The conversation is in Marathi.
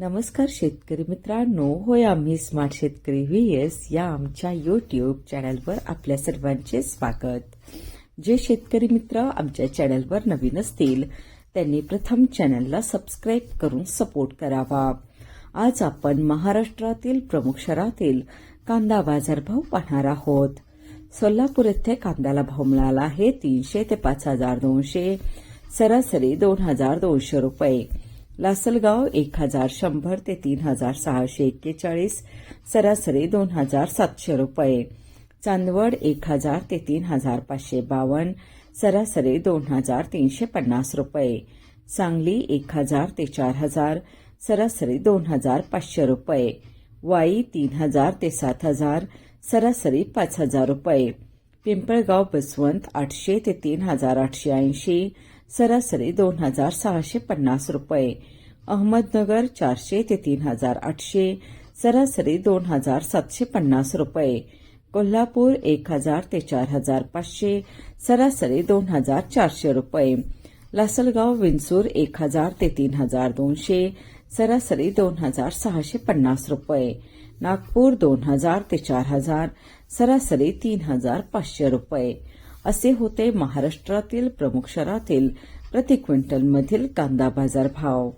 नमस्कार शेतकरी मित्रांनो. होय आम्ही स्मार्ट शेतकरी व्ही एस या आमच्या यूट्यूब चॅनलवर आपल्या सर्वांचे स्वागत. जे शेतकरी मित्र आमच्या चॅनलवर नवीन असतील त्यांनी प्रथम चॅनलला सबस्क्राईब करून सपोर्ट करावा. आज आपण महाराष्ट्रातील प्रमुख शहरातील कांदा बाजारभाव पाहणार आहोत. सोलापूर येथे कांद्याला भाव मिळाला आहे तीनशे ते पाच हजार दोनशे सरासरी दोन हजार दोनशे रुपये. लासलगाव एक हजार शंभर ते तीन हजार सहाशे एक्केचाळीस सरासरी दोन हजार सातशे रुपये. चांदवड एक हजार ते तीन हजार पाचशे बावन्न सरासरी दोन हजार तीनशे पन्नास रुपये. सांगली एक हजार ते चार हजार सरासरी दोन हजार पाचशे रुपये. वाई तीन हजार ते सात हजार सरासरी पाच हजार रुपये. पिंपळगाव बसवंत आठशे ते तीन हजार आठशे ऐंशी सरासरी दोन हजार सहाशे पन्नास रुपये. अहमदनगर चारशे ते तीन हजार आठशे. सरासरी दोन हजार सातशे पन्नास रुपये. कोल्हापूर एक हजार ते चार हजार पाचशे. सरासरी दोन हजार चारशे रुपये. लासलगाव विंचूर एक हजार ते तीन हजार दोनशे. सरासरी दोन हजार सहाशे पन्नास रुपये. नागपूर दोन हजार ते चार हजार. सरासरी तीन हजार पाचशे रुपये. असे होते महाराष्ट्रातील प्रमुख शहरातील प्रति क्विंटलमधील कांदा बाजार भाव